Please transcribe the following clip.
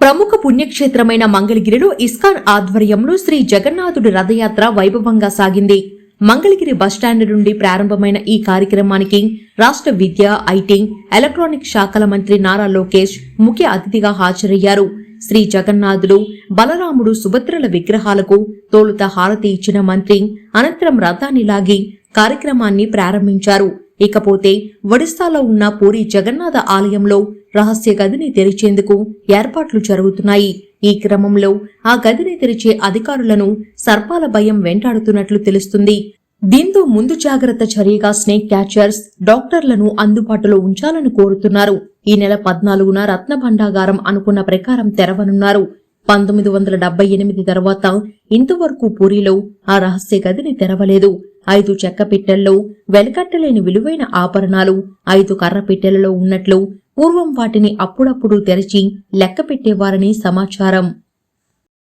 ప్రముఖ పుణ్యక్షేత్రమైన మంగళగిరిలో ఇస్కాన్ ఆధ్వర్యంలో శ్రీ జగన్నాథుడి రథయాత్ర వైభవంగా సాగింది. మంగళగిరి బస్టాండ్ నుండి ప్రారంభమైన ఈ కార్యక్రమానికి రాష్ట్ర విద్య ఐటీ ఎలక్ట్రానిక్ శాఖల మంత్రి నారా లోకేష్ ముఖ్య అతిథిగా హాజరయ్యారు. శ్రీ జగన్నాథుడు బలరాముడు సుభద్రల విగ్రహాలకు తోలుత హారతి ఇచ్చిన మంత్రి అనంతరం రథాన్ని లాగి కార్యక్రమాన్ని ప్రారంభించారు. ఇకపోతే ఒడిస్సాలో ఉన్న పూరి జగన్నాథ ఆలయంలో రహస్య గదిని తెరిచేందుకు ఏర్పాట్లు జరుగుతున్నాయి. ఈ క్రమంలో ఆ గదిని తెరిచే అధికారులను సర్పాల భయం వెంటాడుతున్నట్లు తెలుస్తుంది. దీంతో ముందు జాగ్రత్త చర్యగా స్నేక్ క్యాచర్స్ డాక్టర్లను అందుబాటులో ఉంచాలని కోరుతున్నారు. ఈ నెల పద్నాలుగున రత్న భండాగారం అనుకున్న ప్రకారం తెరవనున్నారు. పంతొమ్మిది వందల డెబ్బై ఎనిమిది తర్వాత ఇంతవరకు పూరిలో ఆ రహస్య గదిని తెరవలేదు. ఐదు చెక్క పెట్టెల్లో వెలకట్టలేని విలువైన ఆభరణాలు ఐదు కర్ర పిట్టెలలో ఉన్నట్లు పూర్వం వాటిని అప్పుడప్పుడు తెరిచి లెక్క పెట్టేవారని సమాచారం.